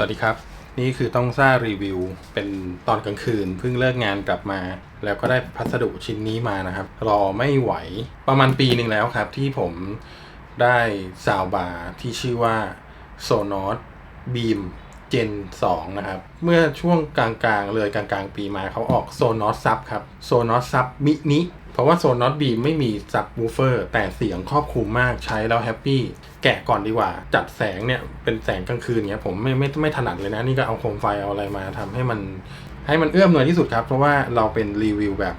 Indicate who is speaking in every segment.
Speaker 1: สวัสดีครับ นี่คือต้องซ่ารีวิว เป็นตอนกลางคืนเพิ่งเลิกงานกลับมา แล้วก็ได้พัสดุชิ้นนี้มานะครับ รอไม่ไหวประมาณปีหนึ่งแล้วครับ ที่ผมได้ซาวบาร์ที่ชื่อว่า Sonos Beam Gen 2 นะครับ เมื่อช่วงกลางๆ เลยกลางๆ ปีมาเขาออก Sonos Sub ครับ Sonos Sub Mini เพราะว่า Sonos Beam ไม่มีซับ w ูเฟอร์แต่เสียงครอบคลุมมากใช้แล้วแฮปปี้แกะก่อนดีกว่า จัดแสงเนี่ยเป็นแสงกลางคืนเนี้ยผมไม่ไม่ไม่ถนัดเลยนะ นี่ก็เอาโคมไฟเอาอะไรมาทำให้มันให้มันเอื้อมหน่วยที่สุดครับ เพราะว่าเราเป็นรีวิวแบบ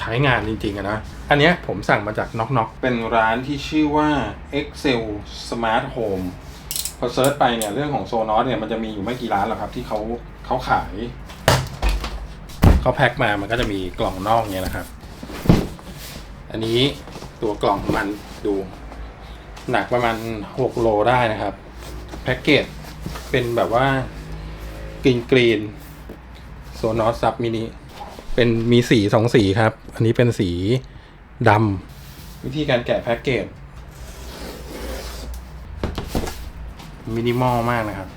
Speaker 1: ใช้งานจริงๆอะนะ อันเนี้ยผมสั่งมาจากน็อกน็อกเป็นร้านที่ชื่อว่า Excel Smart Home พอเซิร์ชไปเนี่ยเรื่องของโซนอสเนี่ยมันจะมีอยู่ไม่กี่ร้านหรอกครับ ที่เขาเขาขายเขาแพ็คมามันก็จะมีกล่องนอกเนี่ยนะครับ อันนี้ตัวกล่องมันดู หนักประมาณ 6 โลได้นะครับ แพ็กเกจเป็นแบบว่ากรีนกรีนโซนอสซับมินิเป็นมีสีสองสีครับ อันนี้เป็นสีดำวิธีการแกะแพ็กเกจมินิมอลมากนะครับ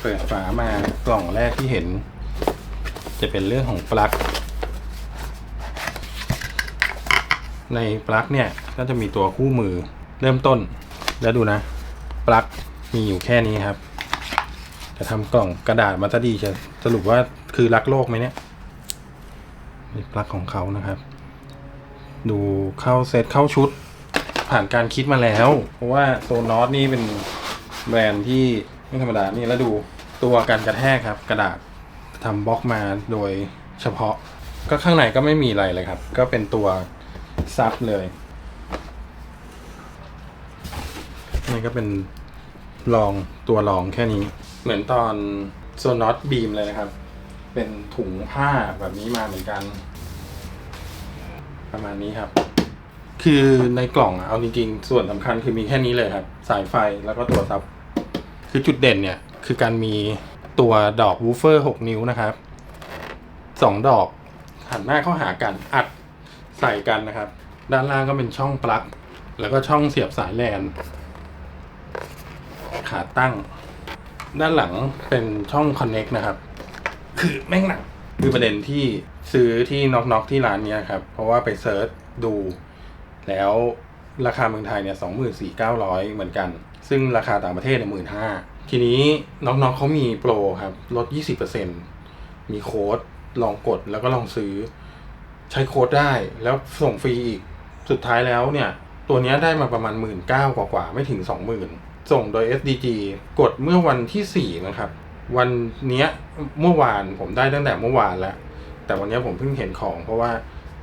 Speaker 1: เปิดฝามากล่องแรกที่เห็น จะเป็นเรื่องของปลั๊ก ในปลั๊กเนี่ยก็จะมีตัวคู่มือเริ่มต้น แล้วดูนะ ปลั๊กมีอยู่แค่นี้ครับ จะทำกล่องกระดาษมาซะดีจะสรุปว่าคือรักโลกไหมเนี่ยนี่ปลั๊กของเขานะครับ ดูเข้าเซตเข้าชุดผ่านการคิดมาแล้ว เพราะว่าโซนอสนี่เป็นแบรนด์ที่ไม่ธรรมดานี่แล้วดูตัวการกระแทกครับ กระดาษ ทำบล็อกมาโดยเฉพาะ ก็ข้างในก็ไม่มีอะไรเลยครับ ก็เป็นตัวซับเลยนี่ก็เป็นรองตัวรองแค่นี้ เหมือนตอนโซนอตบีมเลยนะครับ เป็นถุงผ้าแบบนี้มาเหมือนกัน ประมาณนี้ครับ คือในกล่องอะเอาจริงๆ ส่วนสำคัญคือมีแค่นี้เลยครับ สายไฟแล้วก็ตัวซับ คือจุดเด่นเนี่ย คือการมี ตัวดอกวูฟเฟอร์ 6 นิ้วนะครับสองดอกหันหน้าเข้าหากันอัดใส่กันนะครับ ด้านล่างก็เป็นช่องปลั๊กแล้วก็ช่องเสียบสายแลนขาตั้ง ด้านหลังเป็นช่อง Connect นะครับ คือแม่งหนักคือประเด็นที่ซื้อที่น็อกน็อกที่ร้านเนี้ยครับ เพราะว่าไปเซิร์ชดู แล้วราคาเมืองไทยเนี่ยสองหมื่นสี่เก้าร้อยเหมือนกัน ซึ่งราคาต่างประเทศเนี่ยหมื่นห้า ทีนี้น็อกน็อกเขามีโปรครับลดยี่สิบเปอร์เซ็นมีโค้ดลองกดแล้วก็ลองซื้อ ใช้โค้ดได้แล้วส่งฟรีอีก สุดท้ายแล้วเนี่ย ตัวนี้ได้มาประมาณหมื่นเก้ากว่าๆไม่ถึงสองหมื่นส่งโดย SDG กดเมื่อวันที่สี่นะครับ วันเนี้ยเมื่อวานผมได้ตั้งแต่เมื่อวานแล้ว แต่วันเนี้ยผมเพิ่งเห็นของเพราะว่า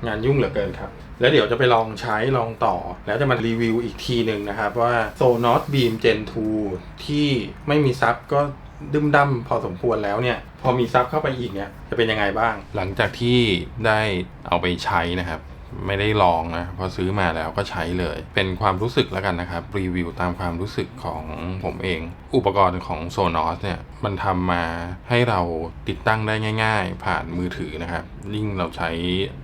Speaker 1: งานยุ่งเหลือเกินครับ แล้วเดี๋ยวจะไปลองใช้ลองต่อ แล้วจะมารีวิวอีกทีหนึ่งนะครับ ว่า Sonos Beam Gen 2 ที่ไม่มีซับก็ดึมดำพอสมควรแล้วเนี่ย พอมีซับเข้าไปอีกเนี่ยจะเป็นยังไงบ้าง หลังจากที่ได้เอาไปใช้นะครับ ไม่ได้ลองนะพอซื้อมาแล้วก็ใช้เลย เป็นความรู้สึกแล้วกันนะครับรีวิวตามความรู้สึกของผมเอง อุปกรณ์ของ Sonos เนี่ยมันทำมาให้เราติดตั้งได้ง่าย ๆ ผ่านมือถือนะครับยิ่งเราใช้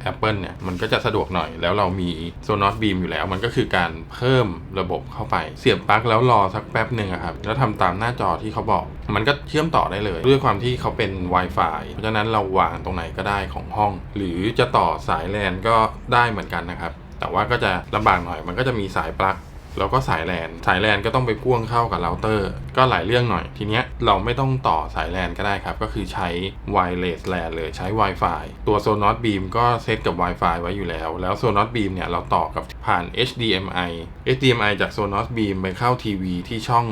Speaker 1: Apple เนี่ยมันก็จะสะดวกหน่อย แล้วเรามี Sonos Beam อยู่แล้ว มันก็คือการเพิ่มระบบเข้าไป เสียบปลั๊กแล้วรอสักแป๊บหนึ่งครับแล้วทำตามหน้าจอที่เขาบอก มันก็เชื่อมต่อได้เลย ด้วยความที่เขาเป็น Wi-Fi เพราะฉะนั้นเราวางตรงไหนก็ได้ของห้อง หรือจะต่อสายแลนก็ได้ได้เหมือนกันนะครับ แต่ว่าก็จะลำบากหน่อย มันก็จะมีสายปลั๊ก แล้วก็สายแลนสายแลนก็ต้องไปพ่วงเข้ากับเราเตอร์ ก็หลายเรื่องหน่อย ทีเนี้ยเราไม่ต้องต่อสายแลนก็ได้ครับ ก็คือใช้ wireless LAN เลยใช้ Wi-Fi ตัว Sonos Beam ก็เซตกับ Wi-Fi ไว้อยู่แล้ว แล้ว Sonos Beam เนี่ยเราต่อกับผ่าน HDMI HDMI จาก Sonos Beam ไปเข้าทีวีที่ช่อง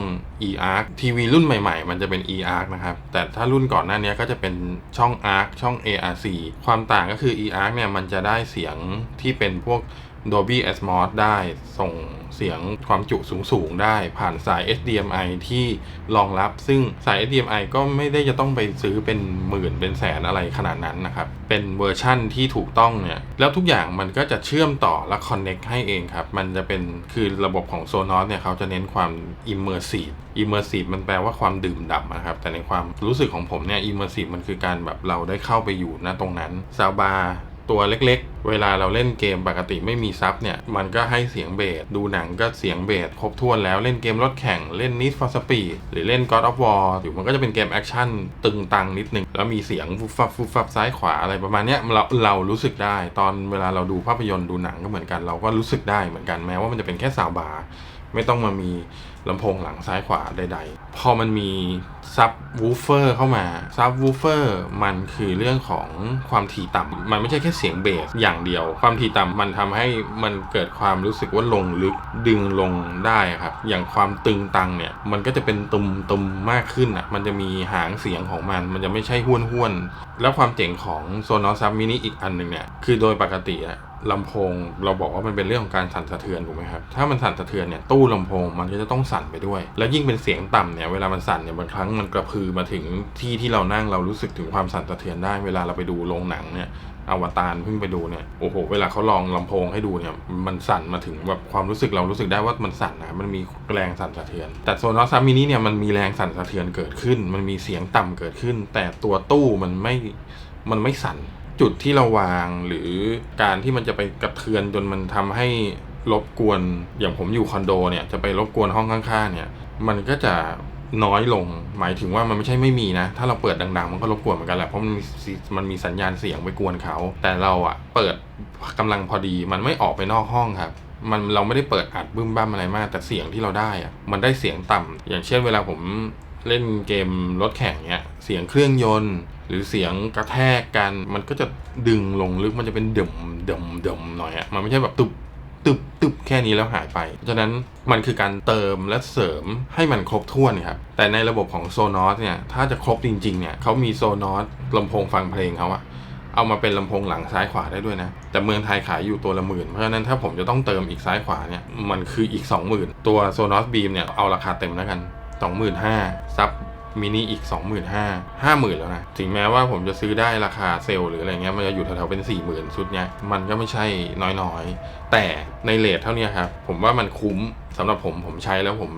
Speaker 1: eARC ทีวีรุ่นใหม่ๆ มันจะเป็น eARC นะครับ แต่ถ้ารุ่นก่อนหน้านี้ก็จะเป็นช่อง ARC ช่อง ARC ความต่างก็คือ eARC เนี่ยมันจะได้เสียงที่เป็นพวก Dolby Atmos ได้ส่งเสียงความจุสูงๆ ได้ผ่านสาย HDMI ที่รองรับ ซึ่งสาย HDMI ก็ไม่ได้จะต้องไปซื้อเป็นหมื่นเป็นแสนอะไรขนาดนั้นนะครับ เป็นเวอร์ชั่นที่ถูกต้องเนี่ย แล้วทุกอย่างมันก็จะเชื่อมต่อและ connect ให้เองครับ มันจะเป็นคือระบบของ Sonos เนี่ยเขาจะเน้นความ immersive immersive มันแปลว่าความดื่มด่ำนะครับ แต่ในความรู้สึกของผมเนี่ย immersive มันคือการแบบเราได้เข้าไปอยู่ณตรงนั้นซาวบาร์ ตัวเล็กๆ เวลาเราเล่นเกมปกติไม่มีซับเนี่ย มันก็ให้เสียงเบส ดูหนังก็เสียงเบส ครบถ้วนแล้วเล่นเกมรถแข่ง เล่น Need for Speed หรือเล่น God of War อยู่มันก็จะเป็นเกมแอคชั่นตึงตังนิดนึง แล้วมีเสียงฟุบฟับฟุบฟับซ้ายขวาอะไรประมาณเนี้ยเราเรารู้สึกได้ ตอนเวลาเราดูภาพยนตร์ดูหนังก็เหมือนกัน เราก็รู้สึกได้เหมือนกันแม้ว่ามันจะเป็นแค่ซาวบาร์ ไม่ต้องมามีลำโพงหลังซ้ายขวาใด ๆ พอมันมีซับวูฟเฟอร์เข้ามาซับวูฟเฟอร์มันคือเรื่องของความถี่ต่ำมันไม่ใช่แค่เสียงเบสอย่างเดียว ความถี่ต่ำมันทำให้มันเกิดความรู้สึกว่าลงลึกดึงลงได้ครับ อย่างความตึงตังเนี่ย มันก็จะเป็นตุมตุมมากขึ้นอะ มันจะมีหางเสียงของมัน มันจะไม่ใช่ห้วนห้วนๆแล้วความเจ๋งของโซนอซับมินิอีกอันหนึ่งเนี่ย คือโดยปกติอะ ลำโพงเราบอกว่ามันเป็นเรื่องของการสั่นสะเทือนถูกไหมครับถ้ามันสั่นสะเทือนเนี่ยตู้ลำโพงมันก็จะต้องสั่นไปด้วย แล้วยิ่งเป็นเสียงต่ำเนี่ยเวลามันสั่นเนี่ยบางครั้งมันกระพือมาถึงที่ที่เรานั่งเรารู้สึกถึงความสั่นสะเทือนได้ เวลาเราไปดูโรงหนังเนี่ยอวตารเพิ่งไปดูเนี่ยโอ้โหเวลาเขาลองลำโพงให้ดูเนี่ยมันสั่นมาถึงแบบความรู้สึกเรารู้สึกได้ว่ามันสั่นนะมันมีแรงสั่นสะเทือน แต่โซนอสซามินิเนี่ยมันมีแรงสั่นสะเทือนเกิดขึ้น มันมีเสียงต่ำเกิดขึ้น แต่ตัวตู้มันไม่มันไม่สั่น จุดที่เราวางหรือการที่มันจะไปกระเทือนจนมันทำให้รบกวนอย่างผมอยู่คอนโดเนี่ยจะไปรบกวนห้องข้างๆเนี่ยมันก็จะน้อยลง หมายถึงว่ามันไม่ใช่ไม่มีนะ ถ้าเราเปิดดังๆ มันก็รบกวนเหมือนกันแหละเพราะมันมีมันมีสัญญาณเสียงไปกวนเขา แต่เราอะเปิดกำลังพอดีมันไม่ออกไปนอกห้องครับมันเราไม่ได้เปิดอัดบึ้มบ้ามอะไรมาก แต่เสียงที่เราได้อะมันได้เสียงต่ำอย่างเช่นเวลาผมเล่นเกมรถแข่งเนี้ยเสียงเครื่องยนต์ หรือเสียงกระแทกกัน มันก็จะดึงลงลึกมันจะเป็นเดิมเดิมเดิมหน่อยอะมันไม่ใช่แบบตุบตุบตุบแค่นี้แล้วหายไปฉะนั้นมันคือการเติมและเสริมให้มันครบถ้วนครับ แต่ในระบบของโซนอสเนี่ย ถ้าจะครบจริง ๆ เนี่ยเขามีโซนอสลำโพงฟังเพลงเขาอะเอามาเป็นลำโพงหลังซ้ายขวาได้ด้วยนะ แต่เมืองไทยขายอยู่ตัวละหมื่น เพราะฉะนั้นถ้าผมจะต้องเติมอีกซ้ายขวาเนี่ย มันคืออีก 20,000 ตัว Sonos Beam เนี่ย เอาราคาเต็มแล้วกัน 25,000ซับ มินิอีก 25,000 50,000 แล้วนะ ถึงแม้ว่าผมจะซื้อได้ราคาเซลล์หรืออะไรเงี้ยมันจะอยู่แถวๆเป็น 40,000 ชุดเนี้ยมันก็ไม่ใช่น้อยๆ แต่ในเลทเท่านี้ครับผมว่ามันคุ้มสำหรับผมผมใช้แล้วผม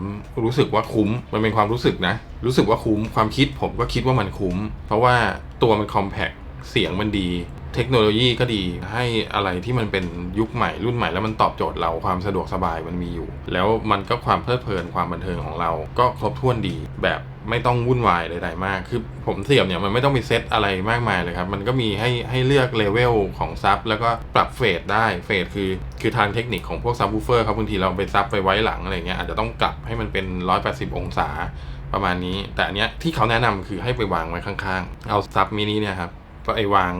Speaker 1: รู้สึกว่าคุ้มมันเป็นความรู้สึกนะ รู้สึกว่าคุ้มความคิดผมก็คิดว่ามันคุ้ม เพราะว่าตัวมันคอมแพคเสียงมันดีเทคโนโลยีก็ดีให้อะไรที่มันเป็นยุคใหม่รุ่นใหม่แล้วมันตอบโจทย์เราความสะดวกสบายมันมีอยู่ แล้วมันก็ความเพลิดเพลินความบันเทิงของเราก็ครบถ้วนดีแบบ ไม่ต้องวุ่นวายใดๆมาก คือผมเสียบเนี่ยมันไม่ต้องมีเซตอะไรมากมายเลยครับ มันก็มีให้ให้เลือกเลเวลของซับแล้วก็ปรับเฟสได้ เฟสคือคือทางเทคนิคของพวกซับวูเฟอร์ครับบางทีเราไปซับไปไว้หลังอะไรเงี้ยอาจจะต้องกลับให้มันเป็น 180 องศาประมาณนี้ แต่อันเนี้ยที่เขาแนะนำคือให้ไปวางไว้ข้างๆ เอาซับมินิเนี่ยครับไปวาง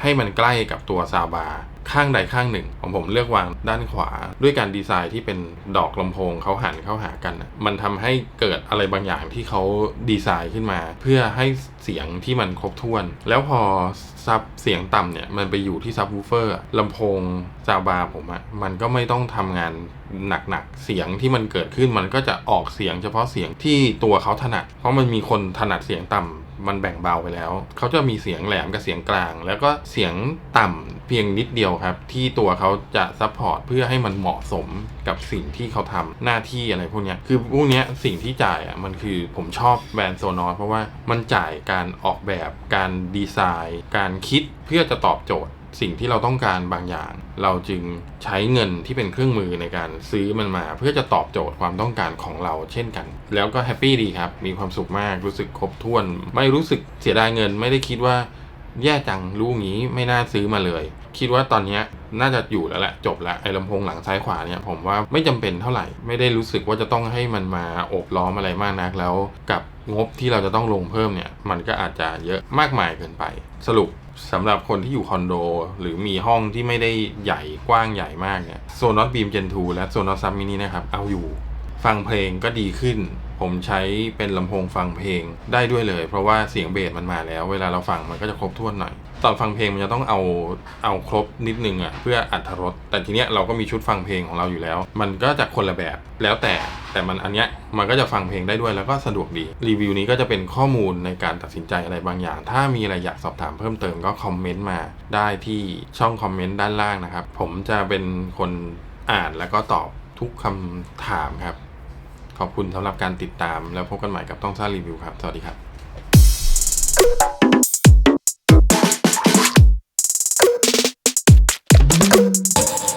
Speaker 1: ให้มันใกล้กับตัวซาบาร์ ข้างใดข้างหนึ่ง ของผมเลือกวางด้านขวา ด้วยการดีไซน์ที่เป็นดอกลำโพงเขาหันเข้าหากัน มันทำให้เกิดอะไรบางอย่างที่เขาดีไซน์ขึ้นมา เพื่อให้เสียงที่มันครบถ้วน แล้วพอซับเสียงต่ำเนี่ยมันไปอยู่ที่ซับวูเฟอร์ลำโพงซาบาผมอะมันก็ไม่ต้องทำงานหนักๆ เสียงที่มันเกิดขึ้นมันก็จะออกเสียงเฉพาะเสียงที่ตัวเขาถนัด เพราะมันมีคนถนัดเสียงต่ำ มันแบ่งเบาไปแล้ว เขาจะมีเสียงแหลมกับเสียงกลาง แล้วก็เสียงต่ำเพียงนิดเดียวครับ ที่ตัวเขาจะซัพพอร์ตเพื่อให้มันเหมาะสมกับสิ่งที่เขาทำหน้าที่อะไรพวกนี้คือพวกนี้สิ่งที่จ่ายอะมันคือผมชอบแบรนด์โซนอสเพราะว่ามันจ่ายการออกแบบการดีไซน์ การคิดเพื่อจะตอบโจทย์ สิ่งที่เราต้องการบางอย่าง เราจึงใช้เงินที่เป็นเครื่องมือในการซื้อมันมา เพื่อจะตอบโจทย์ความต้องการของเราเช่นกัน แล้วก็แฮปปี้ดีครับ มีความสุขมากรู้สึกครบถ้วน ไม่รู้สึกเสียดายเงินไม่ได้คิดว่าแย่จังรู้งี้ไม่น่าซื้อมาเลย คิดว่าตอนนี้น่าจะอยู่แล้วแหละจบแล้วไอ้ลำโพงหลังซ้ายขวาเนี่ยผมว่าไม่จำเป็นเท่าไหร่ ไม่ได้รู้สึกว่าจะต้องให้มันมาอบล้อมอะไรมากนักแล้ว กับงบที่เราจะต้องลงเพิ่มเนี่ย มันก็อาจจะเยอะมากมายเกินไป สรุป สำหรับคนที่อยู่คอนโด หรือมีห้องที่ไม่ได้ใหญ่กว้างใหญ่มากเนี่ยโซนอตบีมเจนทูและโซนอตซัมมินินะครับ เอาอยู่ ฟังเพลงก็ดีขึ้น ผมใช้เป็นลำโพงฟังเพลงได้ด้วยเลย เพราะว่าเสียงเบสมันมาแล้ว เวลาเราฟังมันก็จะครบถ้วนหน่อย ตอนฟังเพลงมันจะต้องเอาเอาครบนิดนึงอะ่ะเพื่ออัธรสแต่ทีเนี้ยเราก็มีชุดฟังเพลงของเราอยู่แล้ว มันก็จะคนละแบบแล้วแต่แต่มันอันเนี้ยมันก็จะฟังเพลงได้ด้วยแล้วก็สะดวกดี รีวิวนี้ก็จะเป็นข้อมูลในการตัดสินใจอะไรบางอย่าง ถ้ามีอะไรอยากสอบถามเพิ่มเติมก็คอมเมนต์มาได้ที่ช่องคอมเมนต์ด้านล่างนะครับผมจะเป็นคนอ่านแล้วก็ตอบทุกคำถามครับ ขอบคุณสำหรับการติดตามแล้วพบกันใหม่กับต้องซ่ารีวิวครับ สวัสดีครับ